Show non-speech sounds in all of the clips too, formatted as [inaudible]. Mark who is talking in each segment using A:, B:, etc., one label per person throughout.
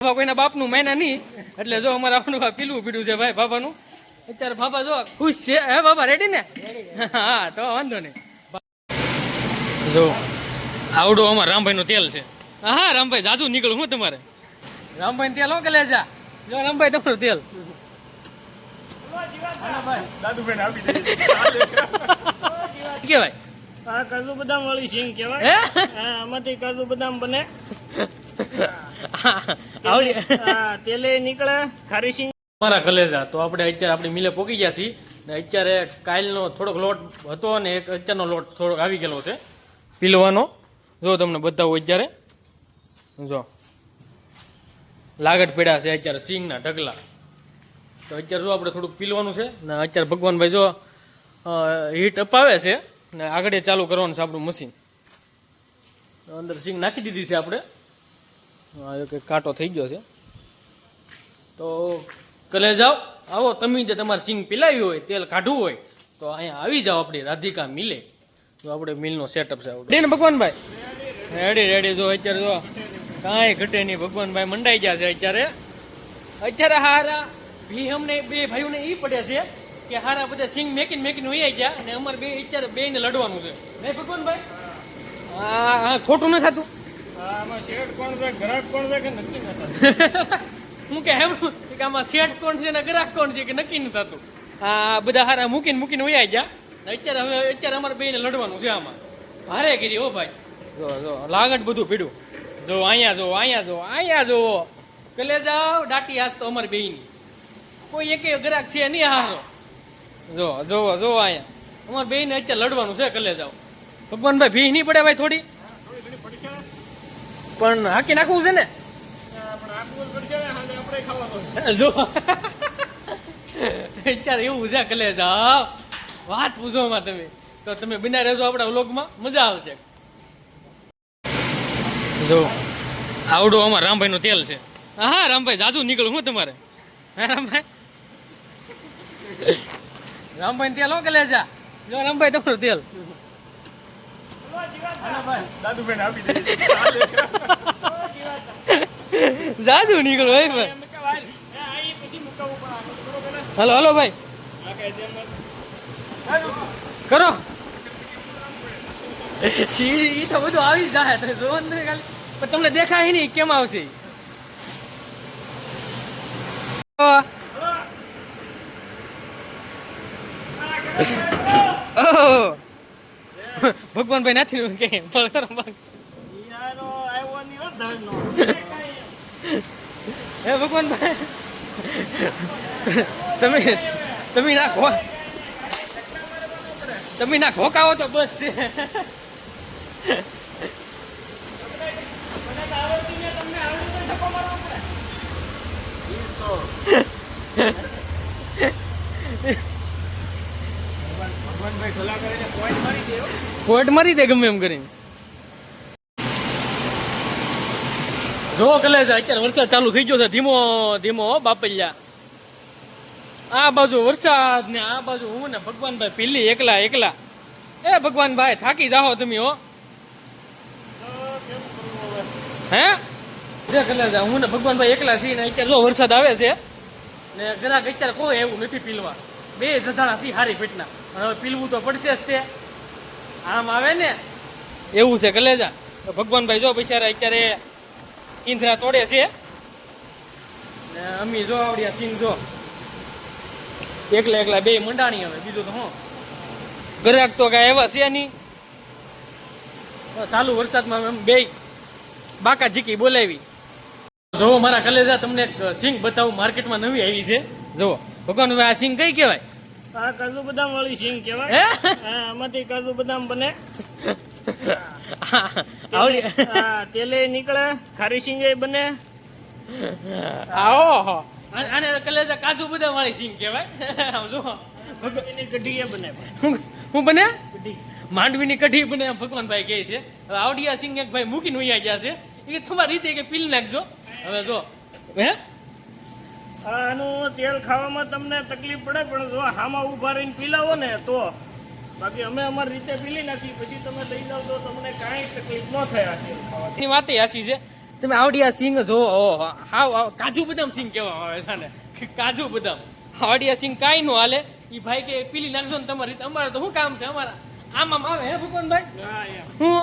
A: બાપા કોઈના બાપનું મહિના નહીં. એટલે જો અમારે આવવાનું આ પીલું પીડું છે ભાઈ બાપાનું. અત્યારે બાપા જો ખુશ છે. હે બાપા રેડી ને? હા તો વાંધો નહીં. જો આવડું અમારે રામભાઈનું તેલ છે. હા હા રામભાઈ જાજુ નીકળું હું તમારે. રામભાઈ તેલ હો કે લે જા? જો રામભાઈ તમારું તેલ.
B: દાદુભાઈને આપી
A: કેવાય
B: કાજુ બદામ વાળી સિંગ કેવાય. આમાંથી કાજુ બદામ બને.
A: આવડી.
B: તેલે નીકળે ખારી સિંગ
A: મારા કલેજા તો આપણે અત્યારે આપણી મિલે પોકી ગયા છીએ. ને અત્યારે કાલનો થોડોક લોટ હતો અને એક અત્યારનો લોટ થોડોક આવી ગયેલો છે. પીલવાનો. જો તમને બતાવું અત્યારે. જો. લાગટ પીડા છે અત્યારે સિંગના ઢગલા. તો અત્યારે જો આપણે થોડુંક પીલવાનું છે. ને અત્યારે ભગવાનભાઈ જો હીટ અપાવે છે. ને આગળ એ ચાલુ કરવાનું છે આપણું મશીન. અંદર સિંગ નાખી દીધી છે આપણે. એક કાંટો થઈ ગયો છે. તો કલે જાઓ. આવો તમે જે તમારે સિંગ પીલાવી હોય તેલ કાઢવું હોય તો અહીંયા આવી જાઓ આપણી રાધિકા મિલે. જો આપણે મિલનો સેટઅપ છે આપણે. ને ભગવાનભાઈ? Ready ready. જો અત્યારે જો કાંઈ ઘટે નહીં. ભગવાનભાઈ મંડાઈ ગયા છે અત્યારે. અત્યારે હારા ભી અમને બે ભાઈઓને એ પડ્યા છે કે હારા બધા સિંગ મેકીને મેકીને વૈયા ગયા અને અમારે બે અત્યારે બેને લડવાનું છે. નહીં ભગવાનભાઈ? હા હા ખોટું ન થતું. [laughs] હું કે કે આમાં શેઠ કોણ છે ને ગ્રાહક કોણ છે કે નક્કી ન થતું? આ બધા હારા મૂકીને મૂકીને વૈયા ગયા. અત્યારે હવે અત્યારે અમારે બેને લડવાનું છે આમાં. ભારે ગીરી હો ભાઈ. જો જો, લાગટ બધું પીડું જો, અહીંયા જો અહીંયા જો અહીંયા જો. કલે જાઓ, ડાટી હાથ તો અમારી બેની કોઈ એકે ગ્રાહક છે નહીં હારો. જો જો જો અહીંયા. અમારે બેને અત્યારે લડવાનું છે, કલે જાઓ. ભગવાનભાઈ ભી નહીં પડે ભાઈ થોડી? પણ હાકી નાખવું છે ને?
B: જ
A: અત્યારે [laughs] એવું છે કલે વાત પૂછો માં તમે. તો તમે બિના રહેજો આપણા વ્લોગમાં મજા આવશે. જો આવડું અમારા રામભાઈ નું તેલ છે. હા હા રામભાઈ જાજુ નીકળું હું તમારે. હા રામભાઈ? [laughs] રામભાઈ તેલ હો કે જા જો રામભાઈ તમારું તેલ. જાજુ નીકળું ભાઈ
B: ભાઈ. એ કરો
A: હલો હલો ભાઈ. કરો. ઈ તો બધું આવી જાય તો ખાલી. પણ તમને દેખાય નહીં કેમ આવશે? Thank ઓહો. ભગવાનભાઈ નથી કે હે ભગવાનભાઈ તમે તમે ના ખો તમે ના ખોકાવો તો બસ. છે
B: ભગવાનભાઈ સલાહ કરીને પોઈન્ટ મારી દે
A: પોઈન્ટ મારી દે ગમે એમ કરીને. જો કલે છે અત્યારે વરસાદ ચાલુ થઈ ગયો છે. ધીમો ધીમો બાપૈયા આ બાજુ વરસાદ ને આ બાજુ હું ને ભગવાનભાઈ પીલી એકલા એકલા. એ ભગવાનભાઈ, થાકી જાઓ તમે હો. હે? જે કલે છે હું ને ભગવાનભાઈ એકલા છીએ ને અત્યારે જો વરસાદ આવે છે ને ગ્રાહક અત્યારે કોઈ એવું નથી પીલવા. બે જધાણા સી હારી ફીટના હવે પીલવું તો પડશે જ તે. આમ આવે ને, એવું છે કલેજા ભગવાનભાઈ જો બિચારા અત્યારે ઈંધરા તોડે છે. ને અમી જો આવડ્યા સિંગ જો. એકલા એકલા બે મંડાણી હવે, બીજું તો હું. ગ્રાહક તો કાંઈ એવા છે નહીં. ચાલુ વરસાદમાં એમ બે બાકા જીકી બોલાવી. જોવો મારા કલેજા તમને એક સિંગ બતાવું, માર્કેટમાં નવી આવી છે. જોવો ભગવાનભાઈ આ સિંગ કઈ કહેવાય?
B: આ કાજુ બદામ વાળી સિંગ કહેવાય.
A: હા?
B: આમાંથી કાજુ બદામ બને. [laughs]
A: આવડી.
B: હા તેલે નીકળે ખારી સિંગ બને.
A: આવો આને કલેજા કાજુ બદામ વાળી સિંગ કહેવાય. [laughs] આમ જો ભગવાન
B: એની કઢી બને.
A: હું- હું બને?
B: કઢી.
A: માંડવીની કઢી બને ભગવાનભાઈ કહે છે. હવે આવડિયા સિંગ એક ભાઈ મૂકીને ઉયા ગયા છે. એ તમારી રીતે કે પીલ નાખજો. હવે જો હે?
B: આનું તેલ ખાવામાં તમને તકલીફ પડે પણ જો હામાં ઊભા રહીને પીલાવો ને તો બાકી અમે અમારી રીતે પીલી નાખી પછી તમે લઈ જાઓ તો તમને કાંઈ તકલીફ ન થાય આ તેલ ખાવાથી
A: વાત હાસી છે. તમે આવડી આ સિંગ જો હા કાજુ બદામ સિંગ કહેવામાં આવે છે ને કાજુ બદામ. આવડી આ સિંગ કાંઈ નો હાલે. એ ભાઈ કે પીલી નાખશો ને તમારી રીતે. અમારે તો શું કામ છે અમારા? આમાં આવે હે ભૂપનભાઈ
B: હા?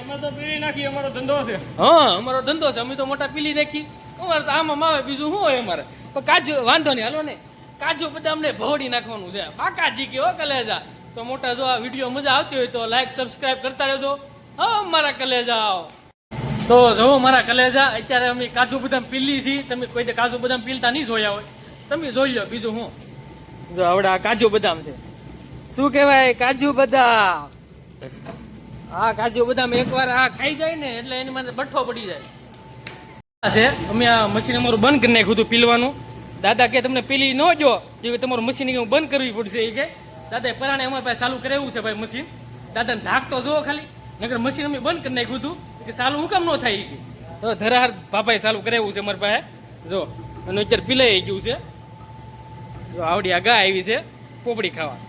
B: અમે તો પીલી નાખી અમારો ધંધો છે.
A: હા અમારો ધંધો છે. અમે તો મોટા પીલી રાખી અમારે તો આમાં માવે, બીજું શું હોય અમારે? પણ કાજુ, વાંધો નહીં, હાલો ને. કાજુ બદામને ભવડી નાખવાનું છે. બાકાજી કે હો કલેજા. તો મોટા જો આ વીડિયો મજા આવતી હોય તો લાઈક સબસ્ક્રાઇબ કરતા રહેજો. હા મારા કલેજાઓ. તો જો મારા કલેજા, અત્યારે અમે કાજુ બદામ પીલી છીએ. તમે કોઈ કાજુ બદામ પીલતા નહીં જોયા હોય. તમે જોઈ લો બીજું હું જો આવડે આ કાજુ બદામ છે. શું કહેવાય? કાજુ બદામ. હા કાજુ બદામ એકવાર આ ખાઈ જાય ને, એટલે એની મને બઠ્ઠો પડી જાય. છે, અમે આ મશીન અમારું બંધ કરી નાખ્યું હતું પીલવાનું. દાદા કે તમને પીલી ન જો કે તમારું મશીન કે બંધ કરવી પડશે એ કે. દાદા પરાણે અમારી પાસે ચાલુ કરાવ્યું છે ભાઈ મશીન. દાદાને ધાક તો જુઓ ખાલી. નગર મશીન અમે બંધ કરી નાખ્યું હતું, કે ચાલુ હું કામ ન થાય કે. તો ધરાહાર બાપાએ ચાલુ કરાવ્યું છે અમારી પાસે. જો, અને અત્યારે પીલાઈ ગયું છે. જો, આવડી આ ગા આવી છે, પોપડી ખાવા.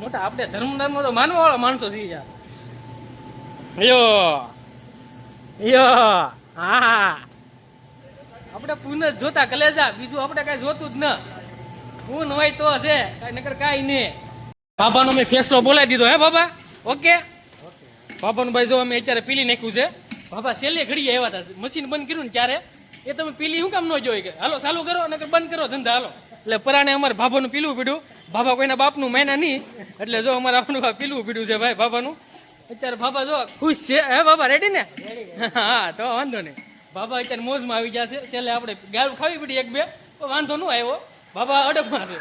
A: મોટા આપણે ધર્મ ધર્મ તો માનવાવાળા માણસો છીએ યાર. યો યો હા. આપણે પૂન જ જોતા કલેજા બીજું આપણે કાંઈ જોતું જ ન. પૂન હોય તો છે કાંઈ નકર કાંઈ નહીં બાબાનો મેં ફેસલો બોલાવી દીધો હે બાબા? ઓકે? બાબાનું ભાઈ જો અમે અત્યારે પીલી નાખ્યું છે. બાબા છેલ્લે ઘડીએ આવ્યા હતા. મશીન બંધ કર્યું ને ત્યારે. એ તમે પીલી શું કામ ન જોઈ કે? હાલો ચાલુ કરો નકર બંધ કરો ધંધા હાલો. એટલે પરાણે અમારે બાબાનું પીલું પીડ્યું. બાબા કોઈના બાપનું મહિના નહીં. એટલે જો અમારે આપણું પીલું પીડ્યું છે ભાઈ બાબાનું. અત્યારે બાબા જો ખુશ છે. હે બાબા રેડી ને? હા તો વાંધો નહીં. બાબા અત્યારે મોજમાં આવી ગયા છે. છેલ્લે આપણે ગાળું ખાવી પડી એક બે. વાંધો ન આવ્યો. બાબા અડબમાં છે.